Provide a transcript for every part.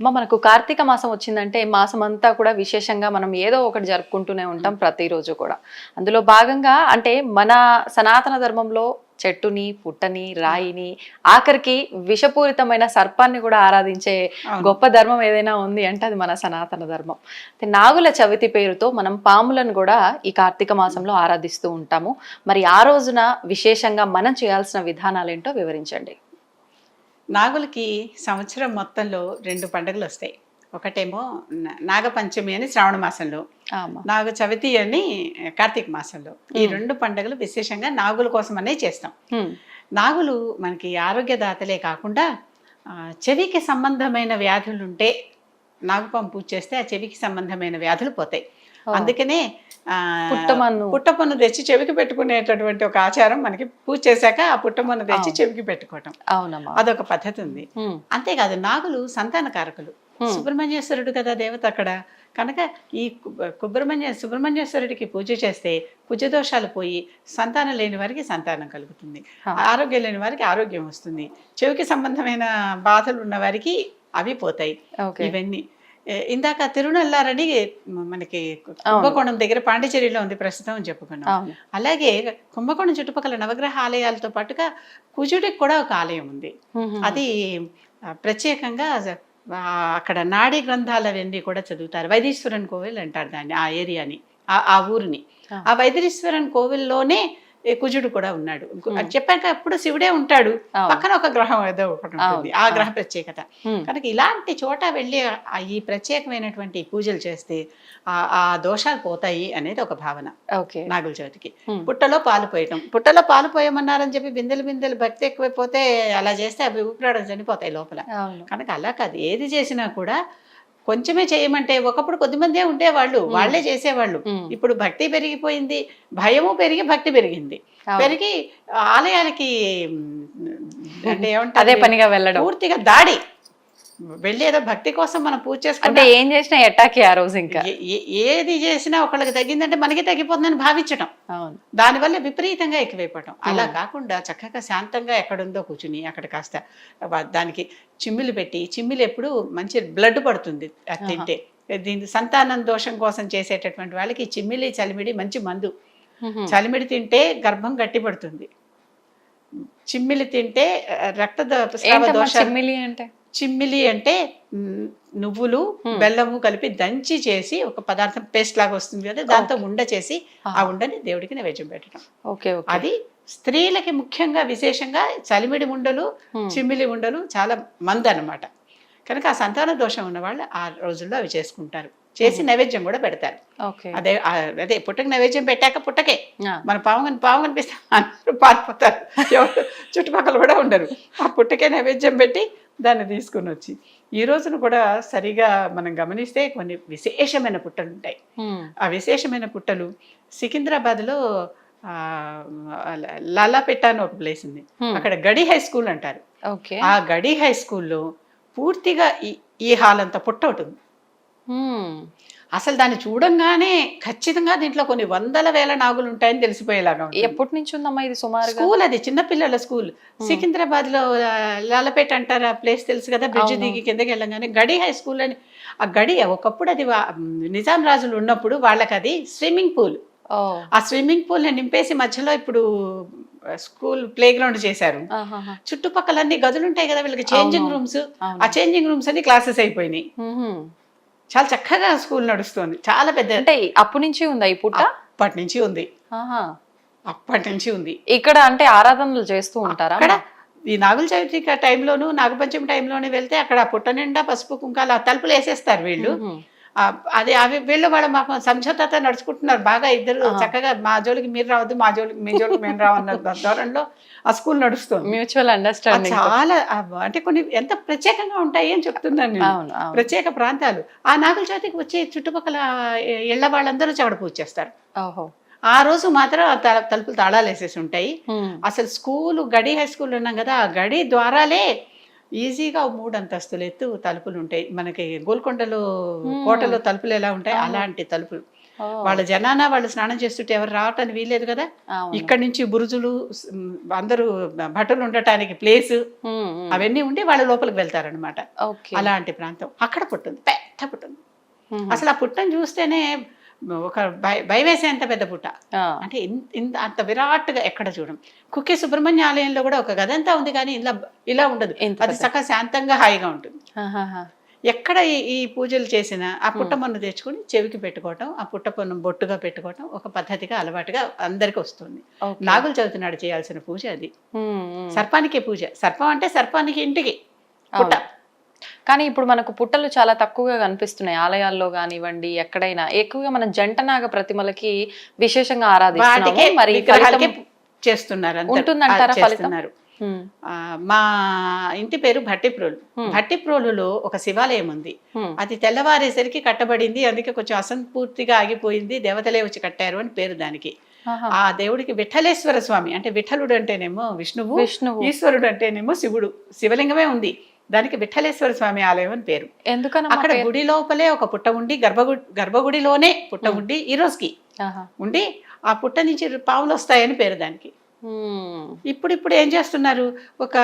అమ్మ మనకు కార్తీక మాసం వచ్చిందంటే మాసం అంతా కూడా విశేషంగా మనం ఏదో ఒకటి జరుపుకుంటూనే ఉంటాం ప్రతిరోజు కూడా. అందులో భాగంగా అంటే మన సనాతన ధర్మంలో చెట్టుని పుట్టని రాయిని ఆఖరికి విషపూరితమైన సర్పాన్ని కూడా ఆరాధించే. గొప్ప ధర్మం ఏదైనా ఉంది అంటే అది మన సనాతన ధర్మం. అయితే నాగుల చవితి పేరుతో మనం పాములను కూడా ఈ కార్తీక మాసంలో ఆరాధిస్తూ ఉంటాము. మరి ఆ రోజున విశేషంగా మనం చేయాల్సిన విధానాలు ఏంటో వివరించండి. నాగులకి సంవత్సరం మొత్తంలో రెండు పండుగలు వస్తాయి ఒకటేమో నాగపంచమి అని శ్రావణ మాసంలో. నాగ చవితి అని కార్తీక మాసంలో ఈ రెండు పండుగలు విశేషంగా నాగుల కోసం అనే చేస్తాం. నాగులు మనకి ఆరోగ్యదాతలే కాకుండా చెవికి సంబంధమైన వ్యాధులు ఉంటే నాగుపాము పూజ చేస్తే ఆ చెవికి సంబంధమైన వ్యాధులు పోతాయి. అందుకనే పుట్టమన్ను. పుట్టపన్ను తెచ్చి చెవికి పెట్టుకునేటటువంటి ఒక ఆచారం మనకి పూజ చేశాక ఆ పుట్టమన్ను తెచ్చి. చెవికి పెట్టుకోవటం అవునమ్మా అదొక పద్ధతి ఉంది. అంతేకాదు నాగులు సంతానకారకులు Hmm. సుబ్రహ్మణ్యేశ్వరుడు కదా దేవత అక్కడ కనుక ఈ కు- సుబ్రహ్మణ్య సుబ్రహ్మణ్యేశ్వరుడికి పూజ చేస్తే కుజదోషాలు పోయి సంతానం లేని వారికి సంతానం కలుగుతుంది. ఆరోగ్యం లేని వారికి ఆరోగ్యం వస్తుంది చెవికి సంబంధమైన బాధలు ఉన్న వారికి అవి పోతాయి ఇవన్నీ ఇందాక తిరునల్లారని మనకి కుంభకోణం దగ్గర పాండిచేరిలో ఉంది ప్రస్తుతం అని చెప్పుకున్నాం. అలాగే కుంభకోణం చుట్టుపక్కల నవగ్రహ ఆలయాలతో పాటుగా కుజుడికి కూడా ఒక ఆలయం ఉంది. అది ప్రత్యేకంగా అక్కడ నాడీ గ్రంథాలు అవన్నీ కూడా చదువుతారు. వైదీశ్వరన్ కోవిల్ అంటారు దాన్ని ఆ ఏరియాని ఆ- ఊరిని. ఆ. వైదీశ్వరన్ కోవిల్లోనే కుజుడు కూడా ఉన్నాడు. చెప్పాక ఎప్పుడు శివుడే ఉంటాడు. పక్కన ఒక గ్రహం ఏదో ఒకటి ఉంటుంది. ఆ. గ్రహ ప్రత్యేకత. కనుక ఇలాంటి చోట వెళ్ళి ఈ ప్రత్యేకమైనటువంటి పూజలు చేస్తే ఆ ఆ దోషాలు పోతాయి అనేది ఒక భావన ఓకే. నాగుల చవితికి. పుట్టలో పాలు పోయటం. పుట్టలో పాలు పోయమన్నారని చెప్పి బిందెలు బిందెలు భక్తి ఎక్కువైపోతే అలా చేస్తే అవి ఊపిరాడలు చనిపోతాయి లోపల. కనుక అలా కాదు. ఏది చేసినా కూడా కొంచెమే చేయమంటే ఒకప్పుడు కొద్దిమందే ఉండేవాళ్ళు వాళ్ళే చేసేవాళ్ళు. ఇప్పుడు భక్తి పెరిగిపోయింది భయము పెరిగి భక్తి పెరిగింది. పెరిగి ఆలయాలకి అంటే ఏమంటారు? అదే పనిగా వెళ్ళడం. పూర్తిగా దాడి. వెళ్ళి ఏదో భక్తి కోసం మనం పూజ చేసుకుంటే ఏం చేసినా ఎట్టాకి ఆ రోజు ఇంకా. ఏది చేసినా ఒకళ్ళకి తగ్గిందంటే మనకి తగ్గిపోతుందని భావించడం అవును. దానివల్ల విపరీతంగా ఎక్కువైపోవటం. అలా. కాకుండా చక్కగా శాంతంగా ఎక్కడుందో కూర్చుని అక్కడ కాస్త దానికి చిమ్మిలు పెట్టి చిమ్మిలు ఎప్పుడు మంచి బ్లడ్ పడుతుంది అది తింటే. దీని సంతానం దోషం కోసం చేసేటటువంటి వాళ్ళకి చిమ్మిలి చలిమిడి మంచి మందు. చలిమిడి తింటే గర్భం గట్టిపడుతుంది. చిమ్మిలి తింటే రక్త దోషాలు చిమ్మిలి అంటే? చిమ్మిలి అంటే నువ్వులు. బెల్లము కలిపి దంచి చేసి ఒక పదార్థం పేస్ట్ లాగా వస్తుంది కదా దాంతో ఉండ చేసి ఆ. ఉండని దేవుడికి నైవేద్యం పెట్టడం. ఓకే అది స్త్రీలకి ముఖ్యంగా విశేషంగా చలిమిడి ఉండలు. చిమ్మిలి ఉండలు చాలా మంది అన్నమాట. కనుక ఆ సంతాన దోషం ఉన్న వాళ్ళు ఆ రోజుల్లో అవి చేసుకుంటారు. చేసి నైవేద్యం కూడా పెడతారు. అదే అదే పుట్టకి నైవేద్యం పెట్టాక పుట్టకే. మన పాము కని పాము కనిపిస్తే అందరూ పారిపోతారు. చుట్టుపక్కల కూడా ఉండరు. ఆ పుట్టకే నైవేద్యం పెట్టి దాన్ని తీసుకుని వచ్చి ఈ రోజున కూడా సరిగా మనం గమనిస్తే కొన్ని విశేషమైన పుట్టలు ఉంటాయి. ఆ విశేషమైన పుట్టలు సికింద్రాబాద్లో లాలాపేట అని ఒక ప్లేస్ ఉంది. అక్కడ గడి హై స్కూల్ అంటారు ఆ గడి హై స్కూల్లో పూర్తిగా ఈ ఈ హాల్ అంతా పుట్ట ఉంటుంది. అసలు దాన్ని చూడంగానే ఖచ్చితంగా దీంట్లో కొన్ని వందల వేల నాగులు ఉంటాయని తెలిసిపోయేలాగా ఎప్పటి నుంచి ఉందమ్మా ఇది సుమారుగా స్కూల్ అది చిన్నపిల్లల స్కూల్ సికింద్రాబాద్లో లాలపేట అంటారు ఆ ప్లేస్ తెలుసు కదా బ్రిడ్జ్. దిగి కిందకి వెళ్ళంగానే గడి హై స్కూల్ అని ఆ గడి ఒకప్పుడు అది నిజాం రాజులు ఉన్నప్పుడు వాళ్ళకి అది స్విమ్మింగ్ పూల్ ఆ స్విమ్మింగ్ పూల్ నింపేసి మధ్యలో ఇప్పుడు స్కూల్ ప్లే గ్రౌండ్ చేశారు. చుట్టుపక్కల అన్ని గదులు ఉంటాయి కదా వీళ్ళకి చేంజింగ్. రూమ్స్. ఆ చేంజింగ్ రూమ్స్ అన్ని క్లాసెస్ అయిపోయినాయి. చాలా చక్కగా స్కూల్ నడుస్తుంది. చాలా పెద్ద అంటే అప్పటి నుంచి ఉందా ఈ పుట్ట అప్పటి నుంచి ఉంది. అప్పటి నుంచి ఉంది. ఇక్కడ అంటే ఆరాధనలు చేస్తూ ఉంటారా? అక్కడ ఈ నాగుల చవితి టైంలోను నాగపంచమి టైంలోనే వెళ్తే అక్కడ పుట్ట నిండా పసుపు కుంకాలు తలుపులు వేసేస్తారు వీళ్ళు. అదే అవి వీళ్ళు వాళ్ళ మాకు సంక్షోభత నడుచుకుంటున్నారు. బాగా ఇద్దరు. చక్కగా మా జోలికి మీరు రావద్దు మా జోలికి మీ జోలికి మేము రావన్న ధోరణిలో ఆ స్కూల్ నడుస్తుంది. మ్యూచువల్ అండర్స్టాండింగ్ చాలా అంటే కొన్ని ఎంత ప్రత్యేకంగా ఉంటాయి అని చెప్తున్నాను నేను. ప్రత్యేక ప్రాంతాలు. ఆ నాగుల చవితికి వచ్చే చుట్టుపక్కల ఇళ్ళ వాళ్ళందరూ చవడ పూజ చేస్తారు. ఓహో. ఆ రోజు మాత్రం తలుపులు తాళాలు వేసేసి ఉంటాయి. అసలు స్కూలు గడి హై స్కూల్ ఉన్నాం కదా ఆ గడి ద్వారాలే ఈజీగా మూడు అంతస్తులు ఎత్తు తలుపులు ఉంటాయి. మనకి గోల్కొండలో కోటలో తలుపులు ఎలా ఉంటాయి? అలాంటి తలుపులు. వాళ్ళ జనాన వాళ్ళు స్నానం చేస్తుంటే ఎవరు రావటానికి వీల్లేదు కదా. ఇక్కడి నుంచి బురుజులు అందరూ భటులు ఉండటానికి ప్లేస్. అవన్నీ ఉండి వాళ్ళ లోపలికి వెళ్తారనమాట అలాంటి ప్రాంతం. అక్కడ పుట్టింది పెద్ద పుట్టింది. అసలు ఆ పుట్టను చూస్తేనే ఒక భయ భయం వేసేంత పెద్ద పుట్ట. అంటే ఇంత అంత విరాట్గా ఎక్కడ చూడం. కుక్కే సుబ్రహ్మణ్య ఆలయంలో కూడా ఒక గదంతా ఉంది కానీ ఇలా ఇలా ఉండదు. అది చక్కగా శాంతంగా హాయిగా ఉంటుంది. ఎక్కడ ఈ- ఈ పూజలు చేసినా ఆ పుట్ట పన్ను తెచ్చుకొని చెవికి పెట్టుకోవటం ఆ పుట్ట పన్ను బొట్టుగా పెట్టుకోవటం ఒక పద్ధతిగా అలవాటుగా అందరికి వస్తుంది. నాగుల చవితి నాడు చేయాల్సిన పూజ అది. సర్పానికే పూజ. సర్పం అంటే సర్పానికి ఇంటికి. పుట్ట. కానీ ఇప్పుడు మనకు పుట్టలు చాలా తక్కువగా కనిపిస్తున్నాయి. ఆలయాల్లో కానివ్వండి ఎక్కడైనా ఎక్కువగా మన జంటనాగ ప్రతిమలకి విశేషంగా ఆరాధిస్తున్నాము. మరి చేస్తున్నారు. ఉంటుందంటారా ఫలితం? మా ఇంటి పేరు భట్టిప్రోలు. భట్టిప్రోలులో ఒక శివాలయం ఉంది. అది తెల్లవారేసరికి కట్టబడింది. అందుకే కొంచెం అసంపూర్తిగా ఆగిపోయింది. దేవతలే వచ్చి కట్టారు అని పేరు దానికి. ఆ దేవుడికి విఠలేశ్వర స్వామి అంటే విఠలుడు అంటేనేమో విష్ణువు విష్ణువు. ఈశ్వరుడు అంటేనేమో శివుడు. శివలింగమే ఉంది. దానికి విఠలేశ్వర స్వామి ఆలయం అని పేరు ఎందుకనమ్మా అక్కడ? గుడి లోపలే ఒక పుట్ట ఉండి గర్భగుడి గర్భగుడిలోనే పుట్ట ఉండి ఈ రోజుకి. ఉండి ఆ పుట్ట నుంచి పావులు వస్తాయని పేరు దానికి. ఇప్పుడు ఇప్పుడు ఏం చేస్తున్నారు ఒక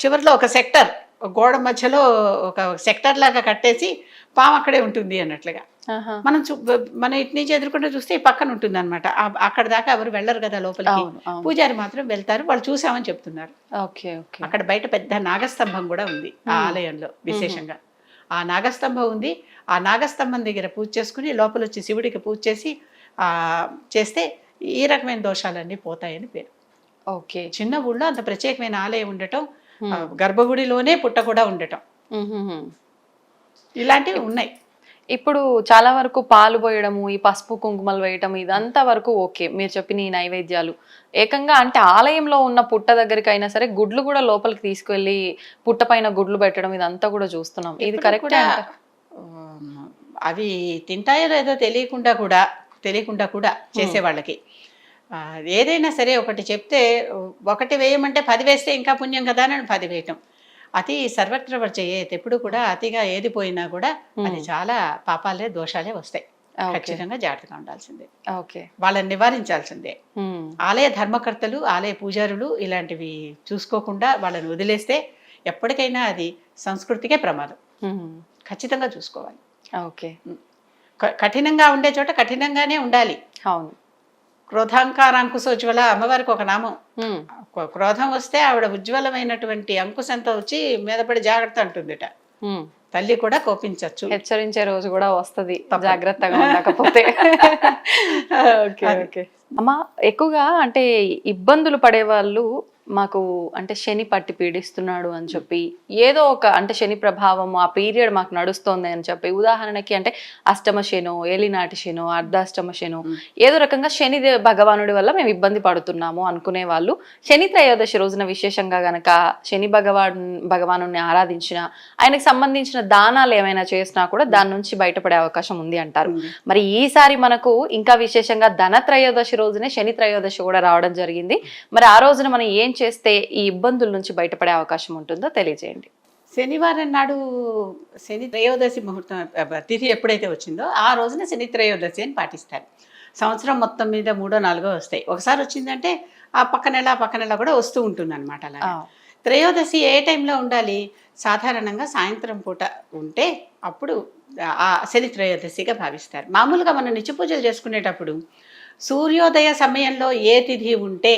చివరిలో ఒక సెక్టర్ గోడ మధ్యలో ఒక సెక్టర్ లాగా కట్టేసి పాము అక్కడే ఉంటుంది అన్నట్లుగా. మనం మన ఇటు నుంచి ఎదుర్కొంటే చూస్తే ఈ పక్కన ఉంటుంది అనమాట అక్కడ దాకా ఎవరు వెళ్ళరు కదా లోపలికి. పూజారి మాత్రం వెళ్తారు వాళ్ళు చూసామని చెప్తున్నారు. Okay okay. అక్కడ బయట పెద్ద నాగస్తంభం కూడా ఉంది ఆ ఆలయంలో విశేషంగా. ఆ నాగస్తంభం ఉంది. ఆ నాగస్తంభం దగ్గర పూజ చేసుకుని లోపల వచ్చి శివుడికి పూజ చేసి ఆ చేస్తే ఈ రకమైన దోషాలన్నీ పోతాయని పేరు. ఓకే. చిన్న ఊళ్ళో అంత ప్రత్యేకమైన ఆలయం ఉండటం గర్భగుడిలోనే పుట్ట కూడా ఉండటం. ఇలాంటివి ఉన్నాయి. ఇప్పుడు చాలా వరకు పాలు పోయడము ఈ పసుపు కుంకుమలు వేయటం ఇదంతా వరకు ఓకే. మీరు చెప్పిన ఈ నైవేద్యాలు. ఏకంగా అంటే ఆలయంలో ఉన్న పుట్ట దగ్గరికి అయినా సరే గుడ్లు కూడా లోపలికి తీసుకెళ్ళి పుట్ట పైన గుడ్లు పెట్టడం ఇదంతా కూడా చూస్తున్నాం. ఇది కరెక్ట్ అవి తింటాయో లేదో తెలియకుండా కూడా తెలియకుండా కూడా చేసే వాళ్ళకి ఆ, ఏదైనా సరే ఒకటి చెప్తే ఒకటి వేయమంటే పది వేస్తే ఇంకా పుణ్యం కదా అని పది వేయటం. అతి సర్వత్ర వర్జయేత్ ఎప్పుడు కూడా అతిగా ఏది పోయినా కూడా అది చాలా పాపాలే దోషాలే వస్తాయి. ఖచ్చితంగా జాగ్రత్తగా ఉండాల్సిందే. ఓకే. వాళ్ళని నివారించాల్సిందే. ఆలయ ధర్మకర్తలు ఆలయ పూజారులు ఇలాంటివి చూసుకోకుండా వాళ్ళని వదిలేస్తే ఎప్పటికైనా అది సంస్కృతికే ప్రమాదం. ఖచ్చితంగా చూసుకోవాలి. ఓకే. కఠినంగా ఉండే చోట కఠినంగానే ఉండాలి. అవును. క్రోధాంకార అంకుశోజ్వల అమ్మవారికి ఒక నామం. క్రోధం వస్తే ఆవిడ ఉజ్వలమైనటువంటి అంకుశంతో వచ్చి మీద పడి జాగ్రత్త అంటుందిట. తల్లి కూడా కోపించవచ్చు హెచ్చరించే రోజు కూడా వస్తది. జాగ్రత్తగా ఉండకపోతే. ఓకే అది. ఓకే. అమ్మా ఎక్కువగా అంటే ఇబ్బందులు పడే వాళ్ళు మాకు అంటే శని పట్టి పీడిస్తున్నాడు అని చెప్పి ఏదో ఒక అంటే శని ప్రభావం ఆ పీరియడ్ మాకు నడుస్తోంది అని చెప్పి ఉదాహరణకి అంటే అష్టమ శనో ఏలినాటి శనో అర్ధాష్టమ శనో ఏదో రకంగా శని భగవానుడి వల్ల మేము ఇబ్బంది పడుతున్నాము అనుకునే వాళ్ళు శని త్రయోదశి రోజున విశేషంగా గనక శని భగవాన్ భగవాను ఆరాధించిన ఆయనకు సంబంధించిన దానాలు ఏమైనా చేసినా కూడా దాని నుంచి బయటపడే అవకాశం ఉంది అంటారు. మరి ఈసారి మనకు ఇంకా విశేషంగా ధన త్రయోదశి రోజునే శని త్రయోదశి కూడా రావడం జరిగింది. మరి ఆ రోజున మనం ఏం చేస్తే ఈ ఇబ్బందుల నుంచి బయటపడే అవకాశం ఉంటుందో తెలియజేయండి. శనివారం నాడు శని త్రయోదశి ముహూర్తం తిథి ఎప్పుడైతే వచ్చిందో ఆ రోజున శని త్రయోదశి అని పాటిస్తారు. సంవత్సరం మొత్తం మీద మూడో నాలుగో వస్తాయి. ఒకసారి వచ్చిందంటే ఆ పక్క నెల పక్క నెల కూడా వస్తూ ఉంటుంది అనమాట అలా త్రయోదశి ఏ టైంలో ఉండాలి? సాధారణంగా సాయంత్రం పూట ఉంటే అప్పుడు ఆ శని త్రయోదశిగా భావిస్తారు. మామూలుగా మనం నిత్య పూజలు చేసుకునేటప్పుడు సూర్యోదయ సమయంలో ఏ తిథి ఉంటే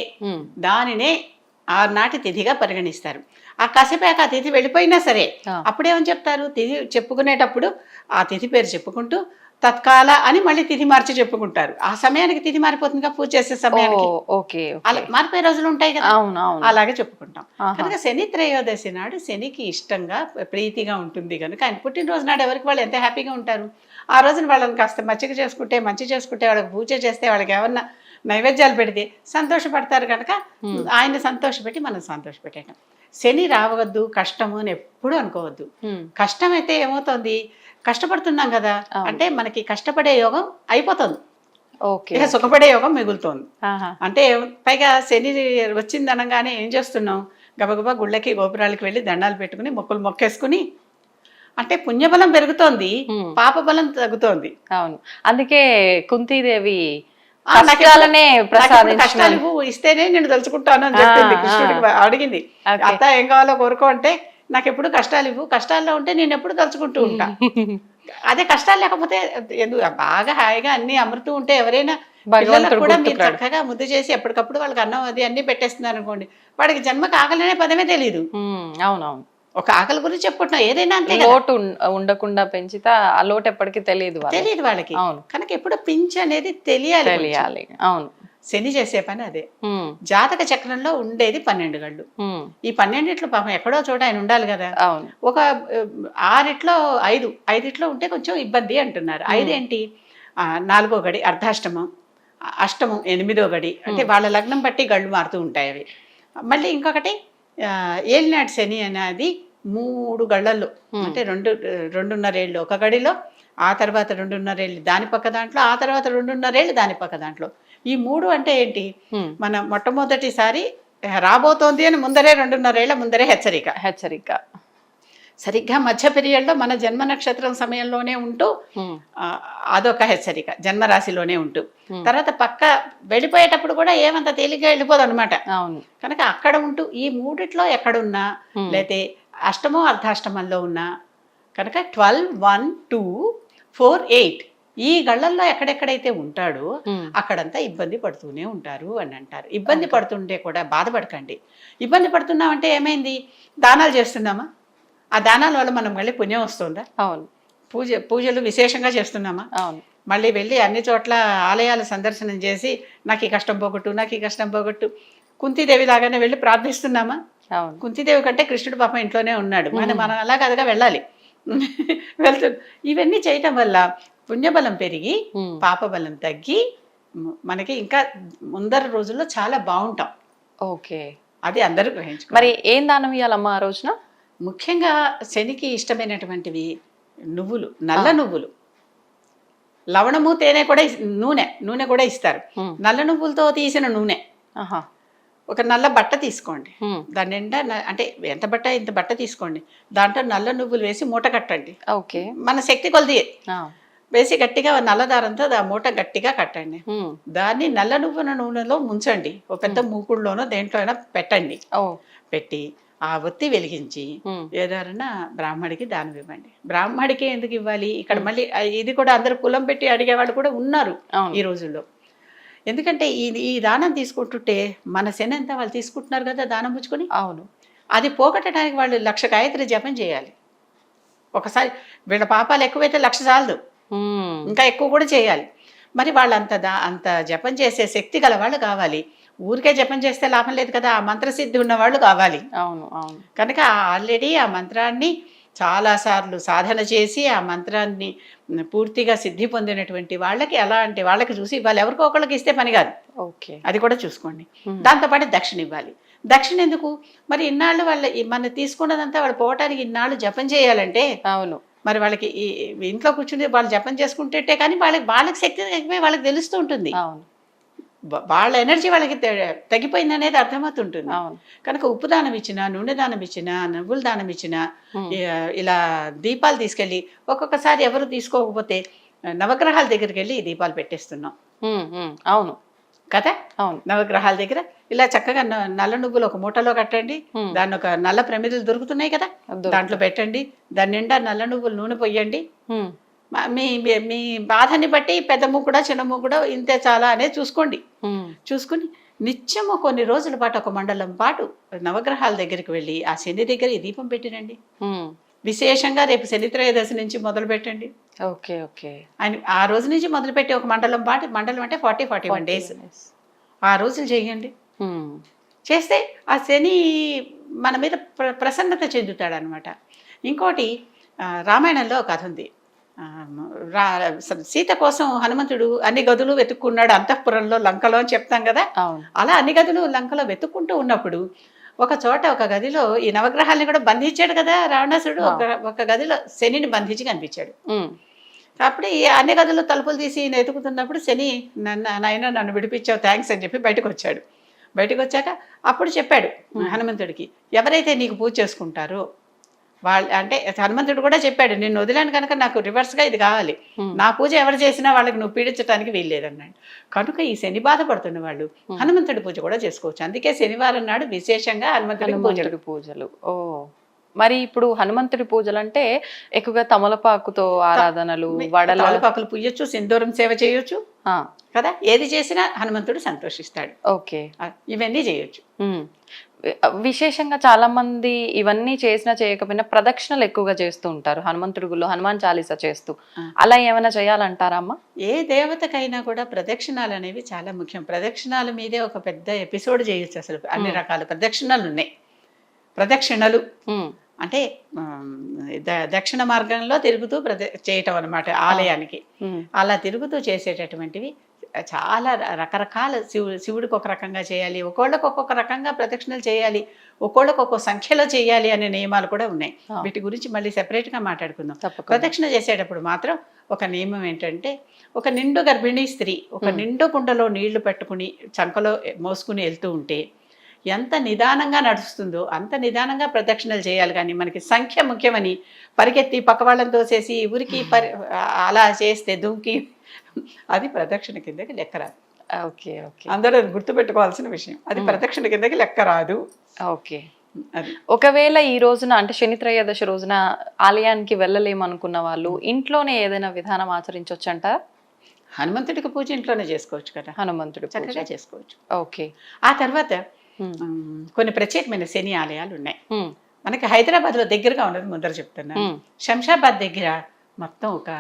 దానినే ఆనాటి తిథిగా పరిగణిస్తారు. ఆ కసిపాక ఆ తిథి వెళ్ళిపోయినా సరే. అప్పుడేమని చెప్తారు? తిథి చెప్పుకునేటప్పుడు ఆ తిథి పేరు చెప్పుకుంటూ తత్కాల అని మళ్ళీ తిథి మార్చి చెప్పుకుంటారు. ఆ సమయానికి తిథి మారిపోతుందిగా? పూజ చేసే సమయానికి. ఓకే అలా మారిపోయే రోజులు ఉంటాయి కదా? అవును అవును. అలాగే చెప్పుకుంటాం. కనుక శని త్రయోదశి నాడు శనికి ఇష్టంగా ప్రీతిగా ఉంటుంది కనుక ఆయన పుట్టినరోజు నాడు ఎవరికి వాళ్ళు ఎంత హ్యాపీగా ఉంటారు? ఆ రోజున వాళ్ళని కాస్త మచ్చిక చేసుకుంటే మంచి చేసుకుంటే వాళ్ళకి పూజ చేస్తే వాళ్ళకి ఏమన్నా నైవేద్యాలు పెడితే సంతోషపడతారు కనుక ఆయన సంతోషపెట్టి మనం సంతోషపెట్టేయటం. శని రావద్దు కష్టము అని ఎప్పుడూ అనుకోవద్దు. కష్టం అయితే ఏమవుతుంది? కష్టపడుతున్నాం కదా. అంటే మనకి కష్టపడే యోగం అయిపోతుంది. ఓకే. ఇక సుఖపడే యోగం మిగులుతోంది. అంటే పైగా శని వచ్చింది అనగానే ఏం చేస్తున్నాం? గబగబా గుళ్ళకి గోపురాలకి వెళ్ళి దండాలు పెట్టుకుని మొక్కులు మొక్కేసుకుని అంటే పుణ్యబలం పెరుగుతోంది. Hmm. పాప బలం తగ్గుతోంది. అవును. అందుకే కుంతీదేవి కష్టాలనే కష్టాలు ఇస్తేనే నేను తలుచుకుంటాను అని చెప్పింది కృష్ణుడికి అడిగింది. అత్త ఏం కావాలో కోరుకో అంటే నాకు ఎప్పుడు కష్టాలు ఇవ్వు. కష్టాల్లో ఉంటే నేను ఎప్పుడు తలుచుకుంటూ ఉంటా. అదే కష్టాలు లేకపోతే ఎందుకు బాగా హాయిగా అన్ని అమృతూ ఉంటే ఎవరైనా పిల్లలకు కూడా మీరు. చక్కగా ముద్దు చేసి ఎప్పటికప్పుడు వాళ్ళకి అన్నం అది అన్ని పెట్టేస్తున్నారు అనుకోండి. వాడికి జన్మకు ఆకలినే పదమే తెలియదు అవునవును. ఒక ఆకలి గురించి చెప్పుకుంటున్నాం ఏదైనా అంతే లోటు ఉండకుండా పెంచితే ఆ లోటు ఎప్పటికీ తెలియదు. తెలియదు వాళ్ళకి. అవును. కనుక ఎప్పుడు పింఛ్ అనేది తెలియాలి. తెలియాలి. అవును. శని చేసే పని అదే. జాతక చక్రంలో ఉండేది పన్నెండు గళ్ళు. ఈ పన్నెండిట్లో పాపం ఎక్కడో చోట ఆయన ఉండాలి కదా. అవును. ఒక ఆరిట్లో ఐదు ఐదిట్లో ఉంటే కొంచెం ఇబ్బంది అంటున్నారు. ఐదేంటి నాలుగో గడి అర్ధాష్టమం అష్టమం ఎనిమిదో గడి. అంటే వాళ్ళ లగ్నం బట్టి గళ్ళు మారుతూ ఉంటాయి అవి. మళ్ళీ ఇంకొకటి ఏలినాటి శని అనేది మూడు గళ్ళల్లో అంటే రెండు రెండున్నరేళ్ళు ఒక గడిలో ఆ తర్వాత రెండున్నరేళ్ళు దాని పక్క దాంట్లో ఆ తర్వాత రెండున్నరేళ్ళు దాని పక్క దాంట్లో. ఈ మూడు అంటే ఏంటి? మన మొట్టమొదటిసారి రాబోతోంది అని ముందరే రెండున్నరేళ్ళ ముందరే హెచ్చరిక. హెచ్చరిక. సరిగ్గా మధ్య పీరియడ్లో మన జన్మ నక్షత్రం సమయంలోనే ఉంటూ అదొక హెచ్చరిక జన్మరాశిలోనే ఉంటూ. తర్వాత పక్క వెళ్ళిపోయేటప్పుడు కూడా ఏమంత తేలిగ్గా వెళ్ళిపోదు అనమాట అవును. కనుక అక్కడ ఉంటూ ఈ మూడిట్లో ఎక్కడున్నా. లేతే అష్టమో అర్ధాష్టమంలో ఉన్నా కనుక twelve one two four eight ఈ గళ్ళల్లో ఎక్కడెక్కడైతే ఉంటాడో అక్కడంతా ఇబ్బంది పడుతూనే ఉంటారు అని అంటారు. ఇబ్బంది పడుతుంటే కూడా బాధపడకండి. ఇబ్బంది పడుతున్నామంటే ఏమైంది? దానాలు చేస్తున్నామా? ఆ దానాల వల్ల మనం మళ్ళీ పుణ్యం వస్తుందా? అవును. పూజ పూజలు విశేషంగా చేస్తున్నామా? అవును. మళ్ళీ వెళ్ళి అన్ని చోట్ల ఆలయాల సందర్శనం చేసి నాకు ఈ కష్టం పోగొట్టు నాకు ఈ కష్టం పోగొట్టు కుంతీదేవి లాగానే వెళ్ళి ప్రార్థిస్తున్నామా? కుంతీదేవి కంటే కృష్ణుడు పాపం ఇంట్లోనే ఉన్నాడు. మనం మనం అలా కదగా వెళ్ళాలి. వెళ్తు ఇవన్నీ చేయటం వల్ల పుణ్యబలం పెరిగి పాపబలం తగ్గి మనకి ఇంకా ముందర రోజుల్లో చాలా బాగుంటాం. ఓకే. అది అందరూ గ్రహించుకో మరి ఏం దానం ఇవ్వాలమ్మా ఆ రోజున? ముఖ్యంగా శనికి ఇష్టమైనటువంటివి నువ్వులు నల్ల నువ్వులు. లవణము తేనె కూడా నూనె నూనె కూడా ఇస్తారు. నల్ల నువ్వులతో తీసిన నూనె. ఒక నల్ల బట్ట తీసుకోండి. దాని నిండా అంటే ఎంత బట్ట ఇంత బట్ట తీసుకోండి. దాంట్లో నల్ల నువ్వులు వేసి మూట కట్టండి. ఓకే. మన శక్తి కొలది. వేసి గట్టిగా నల్ల దారంతో ఆ మూట గట్టిగా కట్టండి. దాన్ని నల్ల నువ్వుల నూనెలో ముంచండి. ఒక పెద్ద మూకుడులోనో దేంట్లో అయినా పెట్టండి. ఓ. పెట్టి ఆ ఒత్తి వెలిగించి ఏదారన్నా బ్రాహ్మడికి దానం ఇవ్వండి. బ్రాహ్మడికి ఎందుకు ఇవ్వాలి? ఇక్కడ మళ్ళీ ఇది కూడా అందరు కులం పెట్టి అడిగేవాళ్ళు కూడా ఉన్నారు ఈ రోజుల్లో. ఎందుకంటే ఈ ఈ దానం తీసుకుంటుంటే మన శని అంతా వాళ్ళు తీసుకుంటున్నారు కదా దానం పుచ్చుకొని? అవును. అది పోగొట్టడానికి వాళ్ళు లక్ష గాయత్రి జపం చేయాలి. ఒకసారి వీళ్ళ పాపాలు ఎక్కువైతే లక్ష చాలదు. ఇంకా ఎక్కువ కూడా చేయాలి. మరి వాళ్ళు అంత దా అంత జపం చేసే శక్తి గల వాళ్ళు కావాలి. ఊరికే జపం చేస్తే లాభం లేదు కదా ఆ మంత్రసిద్ధి ఉన్న వాళ్ళు కావాలి. అవును అవును. కనుక ఆల్రెడీ ఆ మంత్రాన్ని చాలాసార్లు సాధన చేసి ఆ మంత్రాన్ని పూర్తిగా సిద్ధి పొందినటువంటి వాళ్ళకి ఎలా అంటే వాళ్ళకి చూసి వాళ్ళు ఎవరికో ఒకళ్ళకి ఇస్తే పని కాదు. ఓకే. అది కూడా చూసుకోండి. దాంతోపాటు దక్షిణ ఇవ్వాలి. దక్షిణ ఎందుకు? మరి ఇన్నాళ్ళు వాళ్ళ మన తీసుకున్నదంతా వాళ్ళు పోవటానికి ఇన్నాళ్ళు జపం చేయాలంటే అవును. మరి వాళ్ళకి ఇంట్లో కూర్చుని వాళ్ళు జపం చేసుకుంటుంటే కానీ వాళ్ళకి వాళ్ళకి శక్తి వాళ్ళకి తెలుస్తూ ఉంటుంది. అవును. వాళ్ళ ఎనర్జీ వాళ్ళకి తగ్గిపోయింది అనేది అర్థమవుతుంటుంది. అవును. కనుక ఉప్పు దానం ఇచ్చినా నూనె దానం ఇచ్చినా నువ్వుల దానం ఇచ్చినా ఇలా దీపాలు తీసుకెళ్ళి ఒక్కొక్కసారి ఎవరు తీసుకోకపోతే నవగ్రహాల దగ్గరికి వెళ్ళి దీపాలు పెట్టేస్తున్నాం. అవును. కదా? అవును. నవగ్రహాల దగ్గర ఇలా చక్కగా నల్ల నువ్వులు ఒక మూటలో కట్టండి. దాన్ని ఒక నల్ల ప్రమిదలు దొరుకుతున్నాయి కదా. దాంట్లో పెట్టండి దాని నిండా నల్ల నువ్వులు నూనె పొయ్యండి మా- మీ బాధని బట్టి పెద్ద కూడా చిన్న కూడా ఇంతే చాలా అనేది చూసుకోండి. చూసుకుని నిత్యము కొన్ని రోజుల పాటు ఒక మండలం పాటు నవగ్రహాల దగ్గరికి వెళ్ళి ఆ శని దగ్గర ఈ దీపం పెట్టిరండి. ఉమ్, విశేషంగా రేపు శని త్రయోదశి నుంచి మొదలు పెట్టండి. Okay okay. ఆయన ఆ రోజు నుంచి మొదలుపెట్టి ఒక మండలం పాటు మండలం అంటే ఫార్టీ ఫార్టీ వన్ డేస్. ఆ రోజులు చేయండి. చేస్తే ఆ శని మన మీద ప్ర ప్రసన్నత చెందుతాడనమాట ఇంకోటి రామాయణంలో ఒక కథ ఉంది. రా సీత కోసం హనుమంతుడు అన్ని గదులు వెతుక్కున్నాడు అంతఃపురంలో లంకలో అని చెప్తాం కదా. అలా అన్ని గదులు లంకలో వెతుక్కుంటూ ఉన్నప్పుడు ఒక చోట ఒక గదిలో ఈ నవగ్రహాల్ని కూడా బంధించాడు కదా రావణాసుడు ఒక ఒక గదిలో శనిని బంధించి కనిపించాడు. అప్పుడు ఈ అన్ని గదులు తలుపులు తీసి ఈయన ఎతుకుతున్నప్పుడు శని నన్ను నాయన నన్ను విడిపించావు థ్యాంక్స్ అని చెప్పి బయటకు వచ్చాడు బయటకు వచ్చాక అప్పుడు చెప్పాడు హనుమంతుడికి ఎవరైతే నీకు పూజ చేసుకుంటారో వాళ్ళు అంటే హనుమంతుడు కూడా చెప్పాడు నిన్ను వదిలాను కనుక నాకు రివర్స్గా ఇది కావాలి. నా పూజ ఎవరు చేసినా వాళ్ళకి నువ్వు పీడించడానికి వీల్లేదన్నాడు కనుక ఈ శని బాధపడుతున్న వాళ్ళు హనుమంతుడి పూజ కూడా చేసుకోవచ్చు. అందుకే శనివారం నాడు విశేషంగా హనుమంతుడికి పూజలు హనుమంతుడి పూజలు. ఓ. మరి ఇప్పుడు హనుమంతుడి పూజలు అంటే ఎక్కువగా తమలపాకుతో ఆరాధనలు వడల. తమలపాకులు పుయ్యొచ్చు సింధూరం సేవ చేయొచ్చు. కదా? ఏది చేసినా హనుమంతుడు సంతోషిస్తాడు. ఓకే. ఇవన్నీ చేయొచ్చు. విశేషంగా చాలా మంది ఇవన్నీ చేసినా చేయకపోయినా ప్రదక్షిణలు ఎక్కువగా చేస్తూ ఉంటారు. హనుమంతుడి గుళ్ళు హనుమాన్ చాలీసా చేస్తూ. అలా ఏమైనా చేయాలంటారా అమ్మా? ఏ దేవతకైనా కూడా ప్రదక్షిణాలు అనేవి చాలా ముఖ్యం. ప్రదక్షిణాల మీదే ఒక పెద్ద ఎపిసోడ్ చేయొచ్చు అసలు. అన్ని రకాల ప్రదక్షిణాలు. ఉన్నాయి ప్రదక్షిణలు అంటే దక్షిణ మార్గంలో తిరుగుతూ ప్రద చేయటం అనమాట ఆలయానికి. అలా తిరుగుతూ చేసేటటువంటివి చాలా రకరకాల శివుడు శివుడికి ఒక రకంగా చేయాలి ఒక్కోళ్ళకి ఒక్కొక్క రకంగా ప్రదక్షిణలు చేయాలి ఒక్కోళ్ళకి ఒక్కో సంఖ్యలో చేయాలి అనే నియమాలు కూడా ఉన్నాయి. వీటి గురించి మళ్ళీ సెపరేట్గా మాట్లాడుకుందాం. ప్రదక్షిణ చేసేటప్పుడు మాత్రం ఒక నియమం ఏంటంటే ఒక నిండు గర్భిణీ స్త్రీ ఒక నిండు కుండలో నీళ్ళు పెట్టుకుని చంకలో మోసుకుని వెళ్తూ ఉంటే ఎంత నిదానంగా నడుస్తుందో అంత నిదానంగా ప్రదక్షిణలు చేయాలి కానీ మనకి సంఖ్య ముఖ్యమని పరిగెత్తి పక్క వాళ్ళని తోసేసి ఊరికి పరి అలా చేస్తే దుంకి అది ప్రదక్షిణ కిందకి లెక్క రాదు. Okay okay. అందరూ అది గుర్తుపెట్టుకోవాల్సిన విషయం. అది ప్రదక్షిణ కిందకి లెక్క రాదు. ఓకే. ఒకవేళ ఈ రోజున అంటే శని త్రయోదశి రోజున ఆలయానికి వెళ్ళలేమనుకున్న వాళ్ళు ఇంట్లోనే ఏదైనా విధానం ఆచరించవచ్చు అంటారా హనుమంతుడికి పూజ ఇంట్లోనే చేసుకోవచ్చు కదా. హనుమంతుడి చక్కగా చేసుకోవచ్చు. ఓకే. ఆ తర్వాత కొన్ని ప్రత్యేకమైన శని ఆలయాలు ఉన్నాయి. మనకి హైదరాబాద్లో దగ్గరగా ఉన్నది ముందర చెప్తున్నాను ఉమ్, శంషాబాద్ దగ్గర మొత్తం ఒక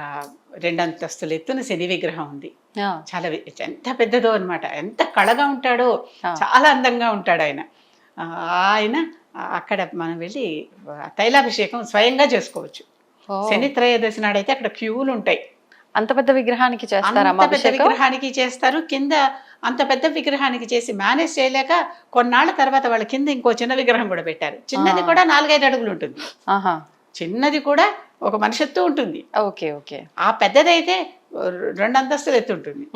రెండు అంతస్తుల ఎత్తున శని విగ్రహం ఉంది. చాలా ఎంత పెద్దదో అన్నమాట. ఎంత కళగా ఉంటాడో. చాలా అందంగా ఉంటాడు ఆయన. ఆయన అక్కడ మనం వెళ్ళి తైలాభిషేకం స్వయంగా చేసుకోవచ్చు. శని త్రయోదశి నాడైతే అక్కడ క్యూలు ఉంటాయి. అంత పెద్ద విగ్రహానికి చేస్తారా అంత పెద్ద విగ్రహానికి చేస్తారు. కింద అంత పెద్ద విగ్రహానికి చేసి మేనేజ్ చేయలేక కొన్నాళ్ళ తర్వాత వాళ్ళ కింద ఇంకో చిన్న విగ్రహం కూడా పెట్టారు. చిన్నది కూడా నాలుగైదు అడుగులు ఉంటుంది. చిన్నది కూడా ఒక మనిషి ఎత్తు ఉంటుంది. Okay okay. ఆ పెద్దదైతే రెండు అంతస్తులు ఎత్తు ఉంటుంది.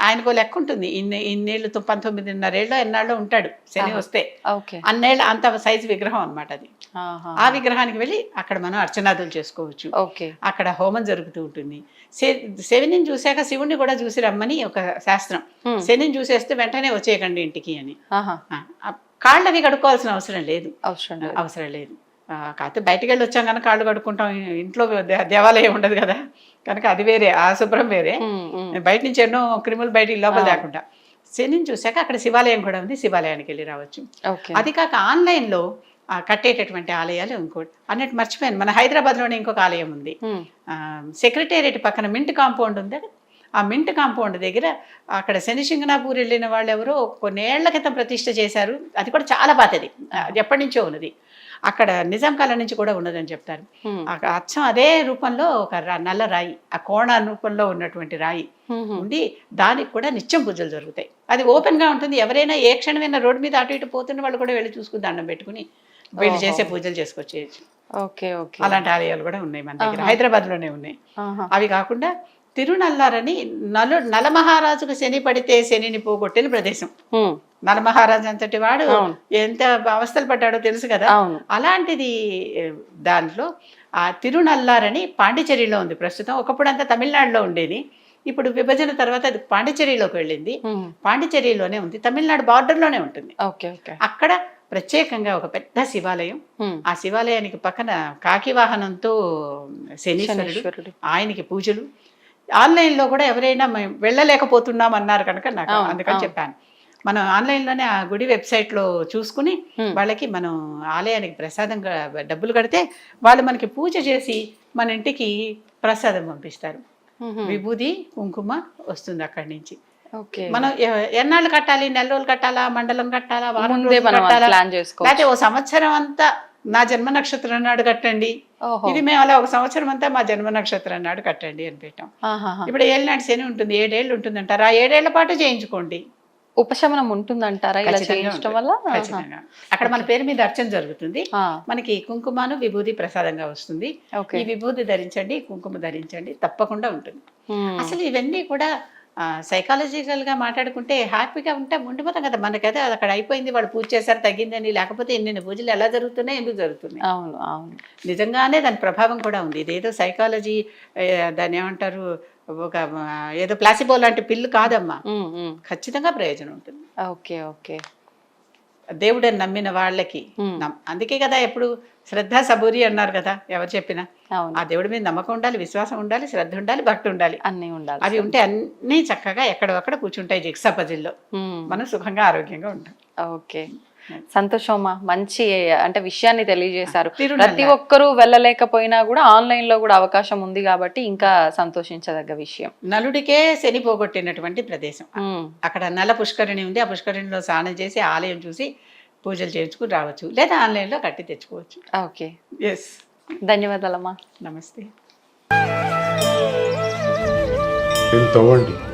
ఆయనకు లెక్క ఉంటుంది. ఇన్ని ఇన్నేళ్ళు తొ- పంతొమ్మిదిన్నరేళ్ళు ఎన్నాళ్ళు ఉంటాడు శని వస్తే. అన్నేళ్ళ అంత సైజు విగ్రహం అన్నమాట అది. ఆ విగ్రహానికి వెళ్ళి అక్కడ మనం అర్చనాదులు చేసుకోవచ్చు. ఓకే. అక్కడ హోమం జరుగుతూ ఉంటుంది. శ- శనిని చూశాక శివుణ్ణి కూడా చూసి రమ్మని ఒక శాస్త్రం. శనిని చూసేస్తే వెంటనే వచ్చేయకండి ఇంటికి అని. కాళ్ళవి కడుక్కోవాల్సిన అవసరం లేదు. అవసరం లేదు. అవసరం లేదు. ఆ, కాకపోతే బయటికి వెళ్ళి వచ్చాం కనుక కాళ్ళు కడుక్కుంటాం. ఇంట్లో దేవాలయం ఉండదు కదా. కనుక అది వేరే ఆ శుభ్రం వేరే. బయట నుంచి ఎన్నో క్రిములు బయటికి లోపల లేకుండా శనిని చూశాక అక్కడ శివాలయం కూడా ఉంది. శివాలయానికి వెళ్ళి రావచ్చు. అది కాక ఆన్లైన్లో కట్టేటటువంటి ఆలయాలు ఇంకోటి. అన్నట్టు మర్చిపోయాను. మన హైదరాబాద్లోనే ఇంకొక ఆలయం ఉంది. సెక్రటేరియట్ పక్కన మింట్ కాంపౌండ్ ఉంది. ఆ మింట్ కాంపౌండ్ దగ్గర అక్కడ శనిశింగనాపూర్ వెళ్ళిన వాళ్ళు ఎవరో కొన్నేళ్ళ క్రితం ప్రతిష్ట చేశారు. అది కూడా చాలా పాతది. ఎప్పటి నుంచో ఉన్నది. అక్కడ నిజాం కాలం నుంచి కూడా ఉన్నదని చెప్తారు. అచ్చం అదే రూపంలో ఒక నల్ల రాయి ఆ కోణ రూపంలో ఉన్నటువంటి రాయి ఉండి దానికి కూడా నిత్యం పూజలు జరుగుతాయి. అది ఓపెన్గా ఉంటుంది. ఎవరైనా ఏ క్షణమైనా రోడ్డు మీద అటు ఇటు పోతున్న వాళ్ళు కూడా వెళ్ళి చూసుకుని దండం పెట్టుకుని వీళ్ళు చేసే పూజలు చేసుకొచ్చేయచ్చు ఓకే ఓకే. అలాంటి ఆలయాలు కూడా ఉన్నాయి మన దగ్గర. హైదరాబాద్లోనే ఉన్నాయి. అవి కాకుండా తిరునల్లారని నలు నలమహారాజుకు శని పడితే శనిని పోగొట్టిన ప్రదేశం. ఉమ్, నలమహారాజు అంతటి వాడు. ఎంత అవస్థలు పడ్డాడో తెలుసు కదా. అలాంటిది దాంట్లో ఆ తిరునల్లారని పాండిచేరిలో ఉంది ప్రస్తుతం. ఒకప్పుడు అంతా తమిళనాడులో ఉండేది. ఇప్పుడు విభజన తర్వాత అది పాండిచేరిలోకి వెళ్ళింది. పాండిచేరిలోనే ఉంది. తమిళనాడు బార్డర్లోనే ఉంటుంది. Okay okay. అక్కడ ప్రత్యేకంగా ఒక పెద్ద శివాలయం. ఆ శివాలయానికి పక్కన కాకి వాహనంతో శనీశ్వరుడు ఆయనకి పూజలు. ఆన్లైన్లో కూడా ఎవరైనా మేము వెళ్ళలేకపోతున్నాం అన్నారు కనుక నాకు అందుకని. చెప్పాను. మనం ఆన్లైన్లోనే ఆ గుడి వెబ్సైట్లో చూసుకుని. వాళ్ళకి మనం ఆలయానికి ప్రసాదంగా డబ్బులు కడితే వాళ్ళు మనకి పూజ చేసి మన ఇంటికి ప్రసాదం పంపిస్తారు. విభూది కుంకుమ వస్తుంది అక్కడి నుంచి. మనం ఎన్నాళ్ళు కట్టాలి? నెల రోజులు కట్టాలా? మండలం కట్టాలా? వారం కట్టాలా? లేకపోతే ఓ సంవత్సరం అంతా నా జన్మ నక్షత్రం నాడు కట్టండి. ఇది మేము అలా ఒక సంవత్సరం అంతా మా జన్మ నక్షత్రం నాడు కట్టండి అని పెట్టాం. ఇప్పుడు ఏళ్ళనాటి శని ఉంటుంది ఏడేళ్ళు ఉంటుంది అంటారు ఆ ఏడేళ్ళ పాటు చేయించుకోండి. ఉపశమనం ఉంటుందంటారా ఇలా చేయించడం ఉంటుంది. వల్ల? అక్కడ మన పేరు మీద అర్చన జరుగుతుంది. మనకి కుంకుమను విభూది ప్రసాదంగా వస్తుంది. ఈ విభూది ధరించండి కుంకుమ ధరించండి తప్పకుండా ఉంటుంది. అసలు ఇవన్నీ కూడా సైకాలజికల్గా మాట్లాడుకుంటే హ్యాపీగా ఉంటే ఉండిపోతాం కదా. మనకైతే అక్కడ అయిపోయింది వాళ్ళు పూజ చేశారు తగ్గిందని లేకపోతే ఎన్ని పూజలు ఎలా జరుగుతున్నాయి ఎందుకు జరుగుతున్నాయి? అవును అవును. నిజంగానే దాని ప్రభావం కూడా ఉంది. ఇదేదో సైకాలజీ దాన్ని ఏమంటారు ఒక ఏదో ప్లాసిబో లాంటి పిల్లు కాదమ్మా. ఖచ్చితంగా ప్రయోజనం ఉంటుంది. Okay okay. దేవుడని నమ్మిన వాళ్ళకి అందుకే కదా ఎప్పుడు శ్రద్ధ సబూరి అన్నారు కదా ఎవరు చెప్పినా. ఆ దేవుడి మీద నమ్మకం ఉండాలి విశ్వాసం ఉండాలి శ్రద్ధ ఉండాలి భక్తి ఉండాలి. అన్నీ ఉండాలి అవి ఉంటే అన్నీ చక్కగా ఎక్కడొక్కడ కూర్చుంటాయి జిక్సా పజిల్లో. మనం సుఖంగా ఆరోగ్యంగా ఉంటాం. ఓకే. సంతోషమ్మా మంచి అంటే విషయాన్ని తెలియజేశారు. ప్రతి ఒక్కరూ వెళ్ళలేకపోయినా కూడా ఆన్లైన్లో కూడా అవకాశం ఉంది కాబట్టి ఇంకా సంతోషించదగ్గ విషయం. నలుడికే శని పోగొట్టినటువంటి ప్రదేశం. అక్కడ నల్ల పుష్కరిణి ఉంది. ఆ పుష్కరిణిలో స్నానం చేసి ఆలయం చూసి పూజలు చేయించుకుని రావచ్చు. లేదా ఆన్లైన్లో కట్టి తెచ్చుకోవచ్చు. ఓకే. ఎస్. ధన్యవాదాలమ్మా. నమస్తే. తవ్వండి.